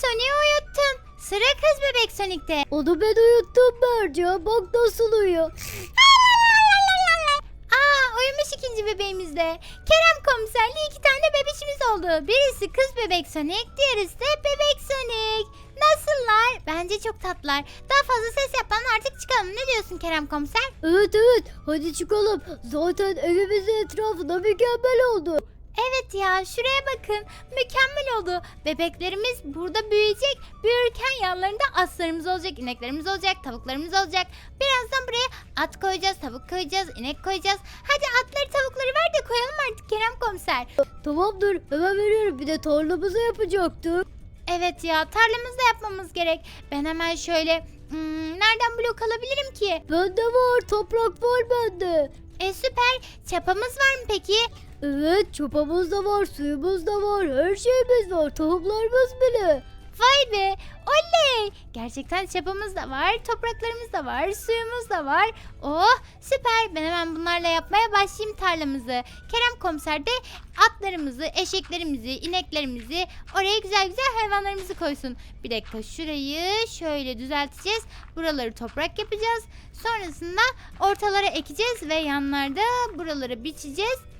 Sonic'i uyuttun. Sıra kız bebek Sonic'te. Onu ben uyuttum Berca. Bak nasıl uyuyor. Aa uyumuş ikinci bebeğimiz de. Kerem komiserli iki tane bebişimiz oldu. Birisi kız bebek Sonic, diğerisi de bebek Sonic. Nasıllar? Bence çok tatlılar. Daha fazla ses yapmadan artık çıkalım. Ne diyorsun Kerem komiser? Evet evet. Hadi çıkalım. Zaten evimizin etrafında mükemmel oldu. Evet ya şuraya bakın. Mükemmel oldu. Bebeklerimiz burada büyüyecek. Büyürken yanlarında aslarımız olacak, ineklerimiz olacak, tavuklarımız olacak. Birazdan buraya at koyacağız, tavuk koyacağız, inek koyacağız. Hadi atları tavukları ver de koyalım artık Kerem komiser. Tamamdır. Hemen veriyorum. Bir de tarlamızı yapacaktık. Evet ya tarlamızda yapmamız gerek. Ben hemen şöyle hmm, nereden blok alabilirim ki? Bende var. Toprak var bende. E süper. Çapamız var mı peki? Evet çopamız da var. Suyumuz da var. Her şeyimiz var. Tohumlarımız bile. Vay be. Oley. Gerçekten çapamız da var, topraklarımız da var, suyumuz da var. Oh süper. Ben hemen bunlarla yapmaya başlayayım tarlamızı. Kerem komiser de atlarımızı, eşeklerimizi, ineklerimizi oraya güzel güzel hayvanlarımızı koysun. Bir dakika şurayı şöyle düzelteceğiz. Buraları toprak yapacağız. Sonrasında ortalara ekeceğiz ve yanlarda buraları biçeceğiz.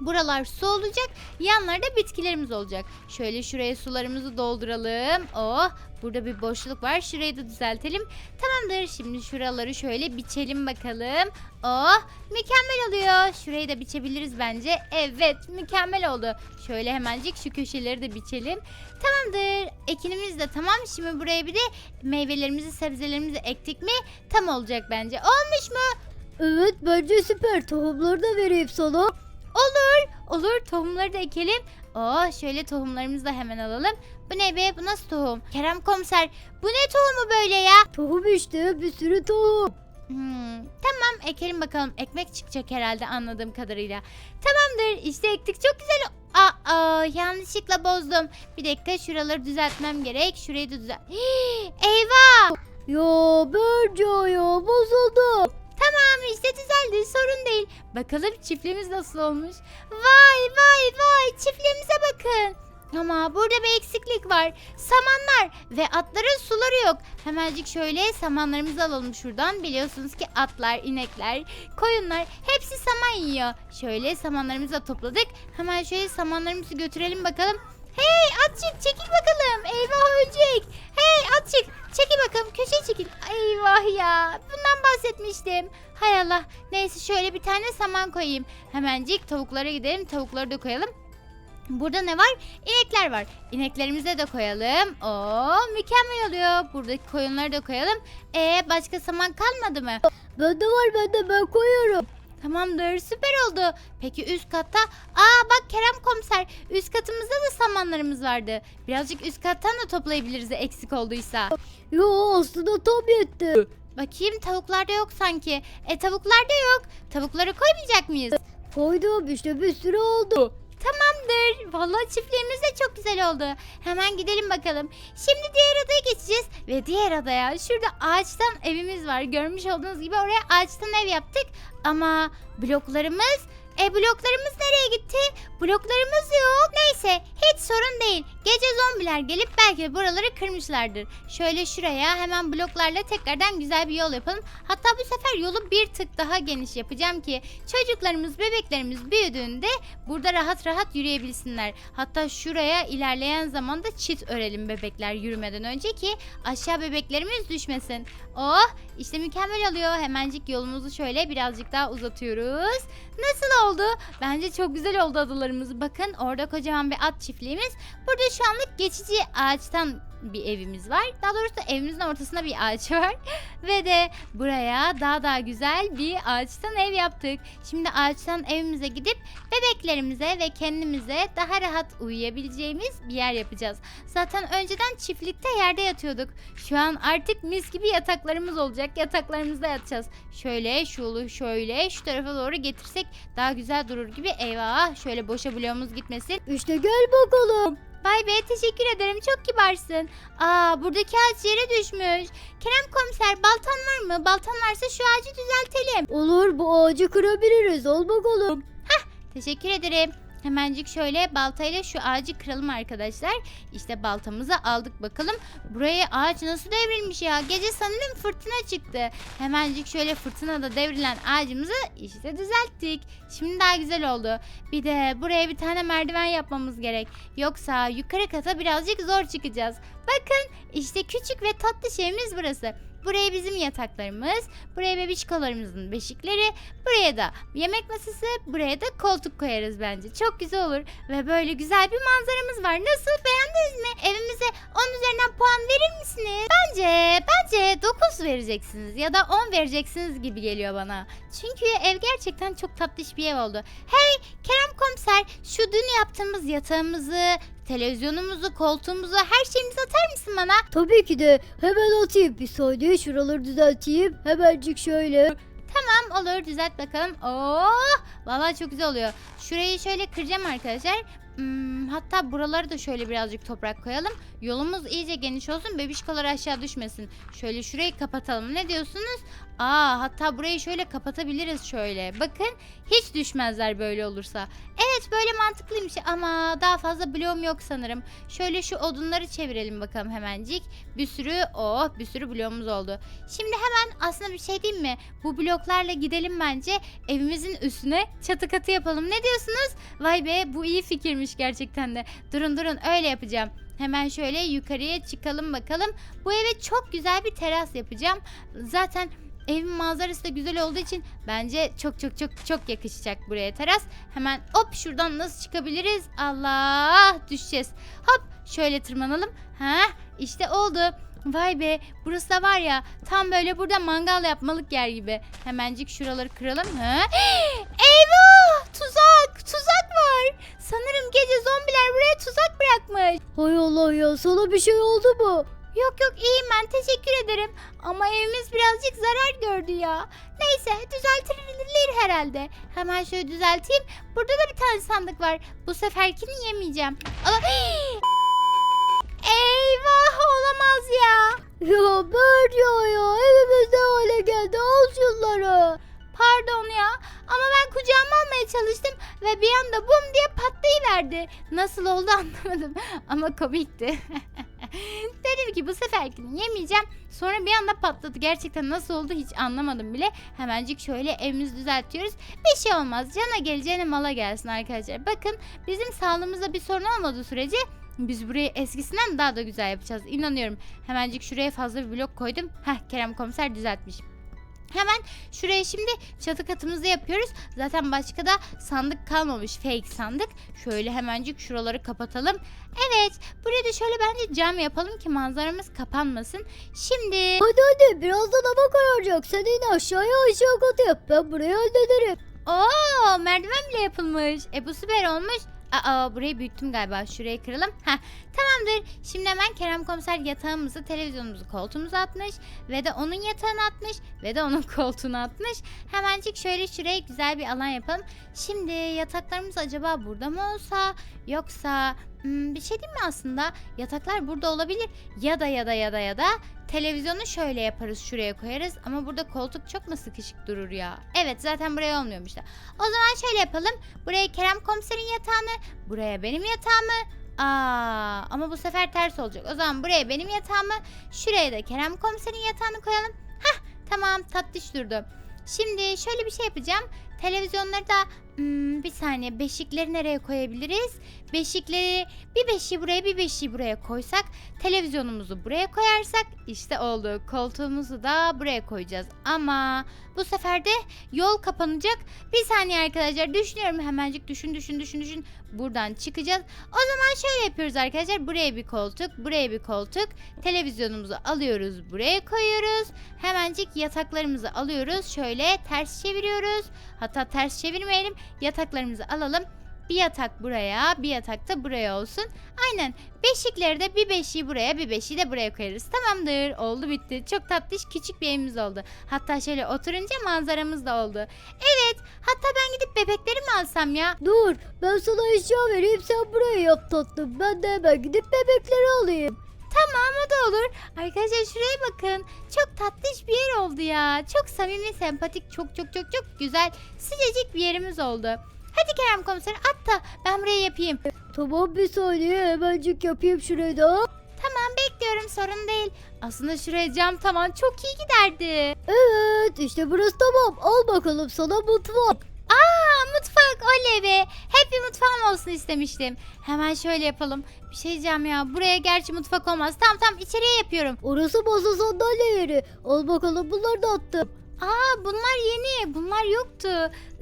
Buralar su olacak. Yanlarda bitkilerimiz olacak. Şöyle şuraya sularımızı dolduralım. Oh burada bir boşluk var. Şurayı da düzeltelim. Tamamdır. Şimdi şuraları şöyle biçelim bakalım. Oh mükemmel oluyor. Şurayı da biçebiliriz bence. Evet mükemmel oldu. Şöyle hemencik şu köşeleri de biçelim. Tamamdır. Ekinimiz de tamam. Şimdi buraya bir de meyvelerimizi sebzelerimizi ektik mi tam olacak bence. Olmuş mu? Evet bence süper. Tohumları da vereyim sana. Olur. Olur. Tohumları da ekelim. Oo, şöyle tohumlarımızı da hemen alalım. Bu ne be? Bu nasıl tohum? Kerem komiser. Bu ne tohumu böyle ya? Tohum işte bir sürü tohum. Hmm, tamam ekelim bakalım. Ekmek çıkacak herhalde anladığım kadarıyla. Tamamdır. İşte ektik. Çok güzel. Aa, aa, yanlışlıkla bozdum. Bir dakika şuraları düzeltmem gerek. Şurayı da düzelt. Eyvah. Ya Berca ya bozuldu. Tamam işte düzeldi sorun değil. Bakalım çiftliğimiz nasıl olmuş. Vay vay vay çiftliğimize bakın. Ama burada bir eksiklik var. Samanlar ve atların suları yok. Hemencik şöyle samanlarımızı alalım şuradan. Biliyorsunuz ki atlar, inekler, koyunlar hepsi saman yiyor. Şöyle samanlarımızı da topladık. Hemen şöyle samanlarımızı götürelim bakalım. Hey atçık çekil bakalım. Eyvah ölecek. Hey atçık çekil bakalım köşeye çekil. Eyvah ya bundan bahsetmiştim. Hay Allah neyse şöyle bir tane saman koyayım. Hemencik tavuklara gidelim tavukları da koyalım. Burada ne var? İnekler var. İneklerimize de koyalım. Oo mükemmel oluyor. Buradaki koyunları da koyalım. E başka saman kalmadı mı? Bende var bende ben koyuyorum. Tamamdır süper oldu. Peki üst katta? Aa bak Kerem komiser üst katımızda da samanlarımız vardı. Birazcık üst kattan da toplayabiliriz eksik olduysa. Yo aslında tam yetti. Bakayım tavuklarda yok sanki. E tavuklarda yok. Tavukları koymayacak mıyız? Koydum işte bir sürü oldu. Vallahi çiftliğimiz de çok güzel oldu. Hemen gidelim bakalım. Şimdi diğer adaya geçeceğiz. Ve diğer adaya şurada ağaçtan evimiz var. Görmüş olduğunuz gibi oraya ağaçtan ev yaptık. Ama bloklarımız... E bloklarımız nereye gitti? Bloklarımız yok. Neyse hiç sorun değil. Gece zombiler gelip belki buraları kırmışlardır. Şöyle şuraya hemen bloklarla tekrardan güzel bir yol yapalım. Hatta bu sefer yolu bir tık daha geniş yapacağım ki çocuklarımız, bebeklerimiz büyüdüğünde burada rahat rahat yürüyebilsinler. Hatta şuraya ilerleyen zamanda çit örelim bebekler yürümeden önce ki aşağı bebeklerimiz düşmesin. Oh işte mükemmel oluyor. Hemencik yolumuzu şöyle birazcık daha uzatıyoruz. Nasıl oldu? Bence çok güzel oldu adalarımız. Bakın orada kocaman bir at çiftliğimiz. Burada şu anlık geçici ağaçtan bir evimiz var. Daha doğrusu evimizin ortasında bir ağaç var. Ve de buraya daha daha güzel bir ağaçtan ev yaptık. Şimdi ağaçtan evimize gidip bebeklerimize ve kendimize daha rahat uyuyabileceğimiz bir yer yapacağız. Zaten önceden çiftlikte yerde yatıyorduk. Şu an artık mis gibi yataklarımız olacak. Yataklarımızda yatacağız. Şöyle şunu şöyle şu tarafa doğru getirsek daha güzel durur gibi. Eyvah şöyle boşa bloğumuz gitmesin. İşte gel bakalım. Vay be teşekkür ederim çok kibarsın. Aa buradaki ağaç yere düşmüş. Kerem komiser baltan var mı? Baltan varsa şu ağacı düzeltelim. Olur bu ağacı kırabiliriz al bakalım. Teşekkür ederim. Hemencik şöyle baltayla şu ağacı kıralım arkadaşlar. İşte baltamızı aldık bakalım. Buraya ağaç nasıl devrilmiş ya? Gece sanırım fırtına çıktı. Hemencik şöyle fırtınada devrilen ağacımızı işte düzelttik. Şimdi daha güzel oldu. Bir de buraya bir tane merdiven yapmamız gerek. Yoksa yukarı kata birazcık zor çıkacağız. Bakın işte küçük ve tatlı şeyimiz burası. Buraya bizim yataklarımız, buraya bebişkolarımızın beşikleri, buraya da yemek masası, buraya da koltuk koyarız bence. Çok güzel olur ve böyle güzel bir manzaramız var. Nasıl beğendiniz mi? Evimize 10 üzerinden puan verir misiniz? Bence, bence 9 vereceksiniz ya da 10 vereceksiniz gibi geliyor bana. Çünkü ev gerçekten çok tatlış bir ev oldu. Hey Kerem komiser şu dün yaptığımız yatağımızı, televizyonumuzu, koltuğumuzu, her şeyimizi atar mısın bana? Tabii ki de hemen atayım bir saniye şuraları düzelteyim. Hemencik şöyle. Tamam olur düzelt bakalım. Oo, vallahi çok güzel oluyor. Şurayı şöyle kıracağım arkadaşlar. Hmm, hatta buraları da şöyle birazcık toprak koyalım. Yolumuz iyice geniş olsun. Bebişkolar aşağı düşmesin. Şöyle şurayı kapatalım. Ne diyorsunuz? Aa hatta burayı şöyle kapatabiliriz şöyle. Bakın hiç düşmezler böyle olursa. Evet böyle mantıklıymış ama daha fazla bloğum yok sanırım. Şöyle şu odunları çevirelim bakalım hemencik. Bir sürü oh bir sürü bloğumuz oldu. Şimdi hemen aslında bir şey diyeyim mi? Bu bloklarla gidelim bence evimizin üstüne çatı katı yapalım. Ne diyorsunuz? Vay be bu iyi fikirmiş gerçekten de. Durun durun öyle yapacağım. Hemen şöyle yukarıya çıkalım bakalım. Bu eve çok güzel bir teras yapacağım. Zaten evin manzarası da güzel olduğu için bence çok çok çok çok yakışacak buraya teras. Hemen hop şuradan nasıl çıkabiliriz? Allah düşeceğiz. Hop şöyle tırmanalım. Ha işte oldu. Vay be burası da var ya tam böyle burada mangal yapmalık yer gibi. Hemencik şuraları kıralım. Ha? Eyvah. Sanırım gece zombiler buraya tuzak bırakmış. Hay Allah ya sana bir şey oldu mu? Yok yok iyiyim ben teşekkür ederim. Ama evimiz birazcık zarar gördü ya. Neyse düzeltilir herhalde. Hemen şöyle düzelteyim. Burada da bir tane sandık var. Bu seferkini yemeyeceğim. Eyvah olamaz ya. Ya Berca ya evimiz ne hale geldi al şunları. Pardon ya ama ben kucağıma almaya çalıştım ve bir anda bum diye patlayıverdi. Nasıl oldu anlamadım ama komikti. Dedim ki bu seferkini yemeyeceğim. Sonra bir anda patladı. Gerçekten nasıl oldu hiç anlamadım bile. Hemencik şöyle evimizi düzeltiyoruz. Bir şey olmaz. Cana geleceğine mala gelsin arkadaşlar. Bakın bizim sağlığımızda bir sorun olmadığı sürece biz burayı eskisinden daha da güzel yapacağız. İnanıyorum. Hemencik şuraya fazla bir blok koydum. Heh Kerem komiser düzeltmiş. Hemen şuraya şimdi çatı katımızı yapıyoruz. Zaten başka da sandık kalmamış. Fake sandık. Şöyle hemencik şuraları kapatalım. Evet. Buraya da şöyle bence cam yapalım ki manzaramız kapanmasın. Şimdi Hadi hadi birazdan hava kararacak. Sen in aşağıya aşağı katı yap. Ben burayı hallederim. Oo merdiven bile yapılmış. E bu süper olmuş. Aa burayı büyüttüm galiba. Şurayı kıralım. Heh tamamdır. Şimdi hemen Kerem komiser yatağımızı, televizyonumuzu, koltuğumuza atmış. Ve de onun yatağını atmış. Ve de onun koltuğunu atmış. Hemencik şöyle şuraya güzel bir alan yapalım. Şimdi yataklarımız acaba burada mı olsa? Yoksa hmm, bir şey değil mi aslında? Yataklar burada olabilir. Ya da ya da ya da ya da televizyonu şöyle yaparız şuraya koyarız. Ama burada koltuk çok mu sıkışık durur ya? Evet zaten buraya olmuyormuş da. O zaman şöyle yapalım. Buraya Kerem komiserin yatağını, buraya benim yatağımı. Aa, ama bu sefer ters olacak. O zaman buraya benim yatağımı, şuraya da Kerem komiserin yatağını koyalım. Hah, tamam tatlış durdu. Şimdi şöyle bir şey yapacağım. Televizyonları da hmm, bir saniye beşikleri nereye koyabiliriz? Beşikleri bir beşiği buraya bir beşiği buraya koysak televizyonumuzu buraya koyarsak işte oldu. Koltuğumuzu da buraya koyacağız. Ama bu sefer de yol kapanacak. Bir saniye arkadaşlar düşünüyorum hemencik düşün düşün düşün düşün. Buradan çıkacağız. O zaman şöyle yapıyoruz arkadaşlar. Buraya bir koltuk, buraya bir koltuk. Televizyonumuzu alıyoruz, buraya koyuyoruz. Hemencik yataklarımızı alıyoruz. Şöyle ters çeviriyoruz. Hatta ters çevirmeyelim. Yataklarımızı alalım. Bir yatak buraya, bir yatak da buraya olsun. Aynen. Beşikleri de bir beşiği buraya, bir beşiği de buraya koyarız. Tamamdır. Oldu bitti. Çok tatlış küçük bir evimiz oldu. Hatta şöyle oturunca manzaramız da oldu. Evet. Hatta ben gidip bebekleri mi alsam ya? Dur ben sana eşya vereyim sen burayı yap tatlım. Ben de hemen gidip bebekleri alayım. Tamam o da olur. Arkadaşlar şuraya bakın. Çok tatlış bir yer oldu ya. Çok samimi, sempatik, çok çok çok çok güzel, sıcacık bir yerimiz oldu. Hadi Kerem komiser at da ben buraya yapayım. Tamam bir saniye hemencik yapayım şurayı da. Tamam bekliyorum sorun değil. Aslında şuraya cam tavan çok iyi giderdi. Evet işte burası tamam. Al bakalım sana mutfak. Aa mutfak oley be. Hep bir mutfağım olsun istemiştim. Hemen şöyle yapalım. Bir şey diyeceğim ya. Buraya gerçi mutfak olmaz. Tamam tamam içeriye yapıyorum. Orası masa sandalye yeri. Al bakalım bunları da attım. Aa bunlar yeni. Bunlar yoktu.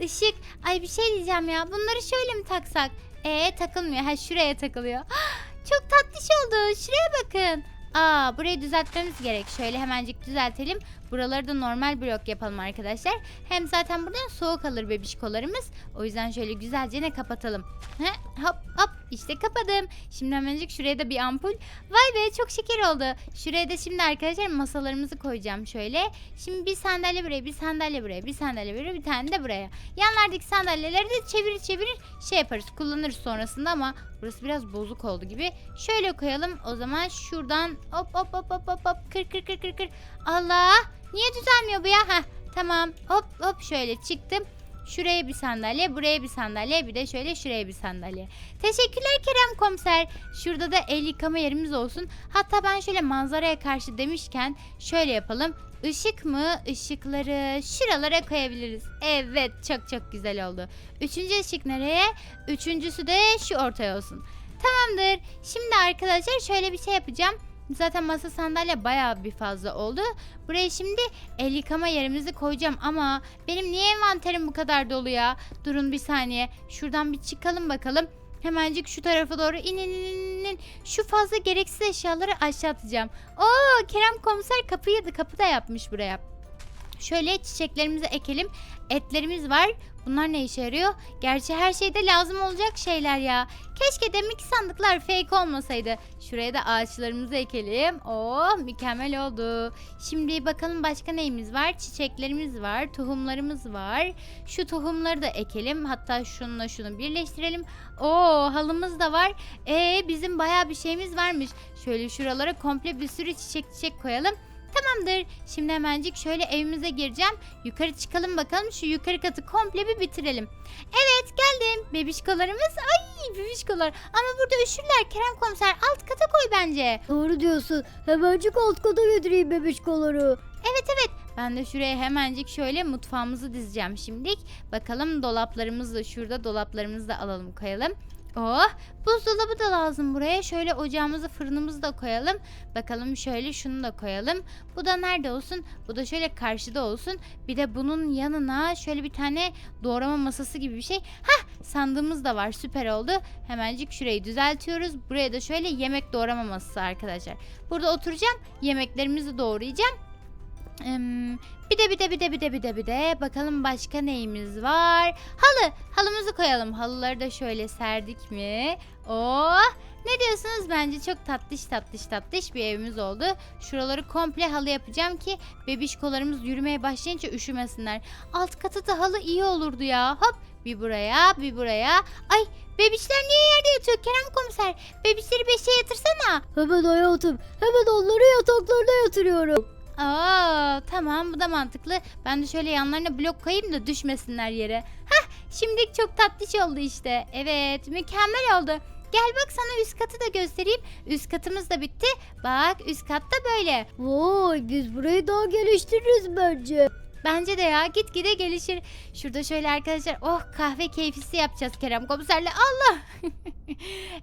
Işık. Ay bir şey diyeceğim ya. Bunları şöyle mi taksak? Ee takılmıyor. Ha şuraya takılıyor. Çok tatlış oldu. Şuraya bakın. Aa burayı düzeltmemiz gerek. Şöyle hemencik düzeltelim. Buraları da normal blok yapalım arkadaşlar. Hem zaten buradan soğuk alır bebişkolarımız. O yüzden şöyle güzelce ne kapatalım. He, hop hop işte kapadım. Şimdi hemencik şuraya da bir ampul. Vay be çok şeker oldu. Şuraya da şimdi arkadaşlar masalarımızı koyacağım şöyle. Şimdi bir sandalye buraya, bir sandalye buraya, bir sandalye buraya, bir tane de buraya. Yanlardaki sandalyeleri de çevirir çevirir şey yaparız, kullanırız sonrasında ama burası biraz bozuk oldu gibi. Şöyle koyalım. O zaman şuradan hop hop hop hop hop hop kır kır kır kır kır. Allah! Niye düzelmiyor bu ya? Heh, tamam. Hop hop şöyle çıktım. Şuraya bir sandalye, buraya bir sandalye, bir de şöyle şuraya bir sandalye. Teşekkürler Kerem komiser. Şurada da el yıkama yerimiz olsun. Hatta ben şöyle manzaraya karşı demişken şöyle yapalım. Işık mı? Işıkları şuralara koyabiliriz. Evet çok çok güzel oldu. Üçüncü ışık nereye? Üçüncüsü de şu ortaya olsun. Tamamdır. Şimdi arkadaşlar şöyle bir şey yapacağım. Zaten masa sandalye bayağı bir fazla oldu. Buraya şimdi el yıkama yerimizi koyacağım ama benim niye envanterim bu kadar dolu ya? Durun bir saniye. Şuradan bir çıkalım bakalım. Hemencik şu tarafa doğru in in in in, in. Şu fazla gereksiz eşyaları aşağı atacağım. Oo Kerem komiser kapıyı da kapı da yapmış buraya. Şöyle çiçeklerimizi ekelim. Etlerimiz var. Bunlar ne işe yarıyor? Gerçi her şeyde lazım olacak şeyler ya. Keşke demek sandıklar fake olmasaydı. Şuraya da ağaçlarımızı ekelim. Oo mükemmel oldu. Şimdi bakalım başka neyimiz var? Çiçeklerimiz var, tohumlarımız var. Şu tohumları da ekelim. Hatta şununla şunu birleştirelim. Oo halımız da var. Ee bizim bayağı bir şeyimiz varmış. Şöyle şuralara komple bir sürü çiçek çiçek koyalım. Tamamdır. Şimdi hemencik şöyle evimize gireceğim. Yukarı çıkalım bakalım. Şu yukarı katı komple bir bitirelim. Evet geldim. Bebişkolarımız. Ay bebişkolar. Ama burada üşürler Kerem komiser. Alt kata koy bence. Doğru diyorsun. Hemencik alt kata götüreyim bebişkoları. Evet evet. Ben de şuraya hemencik şöyle mutfağımızı dizeceğim şimdilik. Bakalım dolaplarımızı da şurada dolaplarımızı da alalım koyalım. Oh buzdolabı da lazım buraya. Şöyle ocağımızı fırınımızı da koyalım. Bakalım şöyle şunu da koyalım. Bu da nerede olsun? Bu da şöyle karşıda olsun. Bir de bunun yanına şöyle bir tane doğrama masası gibi bir şey. Hah sandığımız da var süper oldu. Hemencik şurayı düzeltiyoruz. Buraya da şöyle yemek doğrama masası arkadaşlar. Burada oturacağım. Yemeklerimizi doğrayacağım. Bir de bir de bir de bir de bir de bir de bakalım başka neyimiz var? Halı. Halımızı koyalım. Halıları da şöyle serdik mi? Oh! Ne diyorsunuz? Bence çok tatlış tatlış tatlış bir evimiz oldu. Şuraları komple halı yapacağım ki bebişkolarımız yürümeye başlayınca üşümesinler. Alt katı da halı iyi olurdu ya. Hop bir buraya bir buraya. Ay bebişler niye yerde yatıyor Kerem komiser? Bebişleri beşiğe yatırsana. Hemen hayatım. Hemen onları yataklarına yatırıyorum. Aa tamam bu da mantıklı. Ben de şöyle yanlarına blok koyayım da düşmesinler yere. Hah şimdilik çok tatlış oldu işte. Evet mükemmel oldu. Gel bak sana üst katı da göstereyim. Üst katımız da bitti. Bak üst katta böyle. Vay biz burayı daha geliştiririz bence. Bence de ya gitgide gelişir. Şurada şöyle arkadaşlar oh kahve keyfisi yapacağız Kerem komiserle. Allah.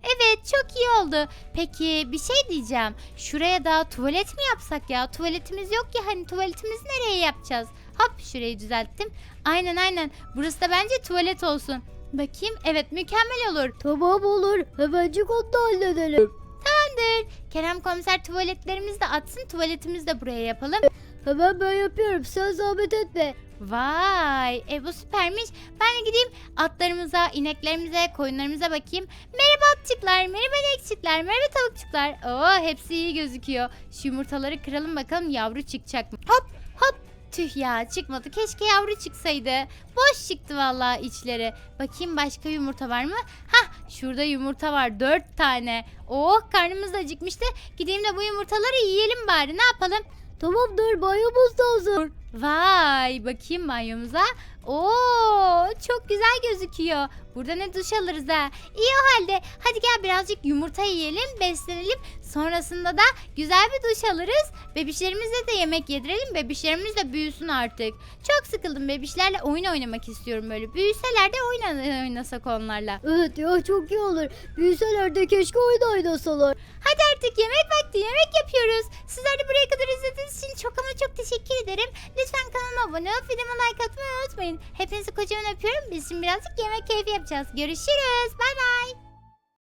evet çok iyi oldu. Peki bir şey diyeceğim. Şuraya da tuvalet mi yapsak ya? Tuvaletimiz yok ya hani tuvaletimizi nereye yapacağız? Hop şurayı düzelttim. Aynen aynen. Burası da bence tuvalet olsun. Bakayım. Evet mükemmel olur. Tamam olur. Hemencik onu da halledelim. Tamamdır. Kerem komiser tuvaletlerimizi de atsın. Tuvaletimizi de buraya yapalım. Hemen ben yapıyorum. Sen zahmet etme. Vay, e bu süpermiş. Ben de gideyim atlarımıza, ineklerimize, koyunlarımıza bakayım. Merhaba atçıklar, merhaba inekçikler, merhaba tavukçuklar. Oo, hepsi iyi gözüküyor. Şu yumurtaları kıralım bakalım yavru çıkacak mı? Hop, hop. Tüh ya çıkmadı. Keşke yavru çıksaydı. Boş çıktı vallahi içleri. Bakayım başka yumurta var mı? Hah şurada yumurta var. Dört tane. Oh karnımız da acıkmıştı. Gideyim de bu yumurtaları yiyelim bari. Ne yapalım? Tamamdır banyomuz da hazır. Vay bakayım banyomuza. Oo çok güzel gözüküyor. Burada ne duş alırız ha. İyi o halde. Hadi gel birazcık yumurta yiyelim, beslenelim. Sonrasında da güzel bir duş alırız. Bebişlerimize de yemek yedirelim. Bebişlerimiz de büyüsün artık. Çok sıkıldım bebişlerle oyun oynamak istiyorum böyle. Büyüseler de oyun oynasak onlarla. Evet ya çok iyi olur. Büyüseler de keşke oyun oynasalar. Hadi artık yemek vakti yemek yapıyoruz. Sizler de buraya kadar izlediğiniz için çok ama çok teşekkür ederim. Lütfen kanalıma abone olup videoma like atmayı unutmayın. Hepinizi kocaman öpüyorum. Biz şimdi birazcık yemek keyfi yapacağız. Görüşürüz. Bay bay.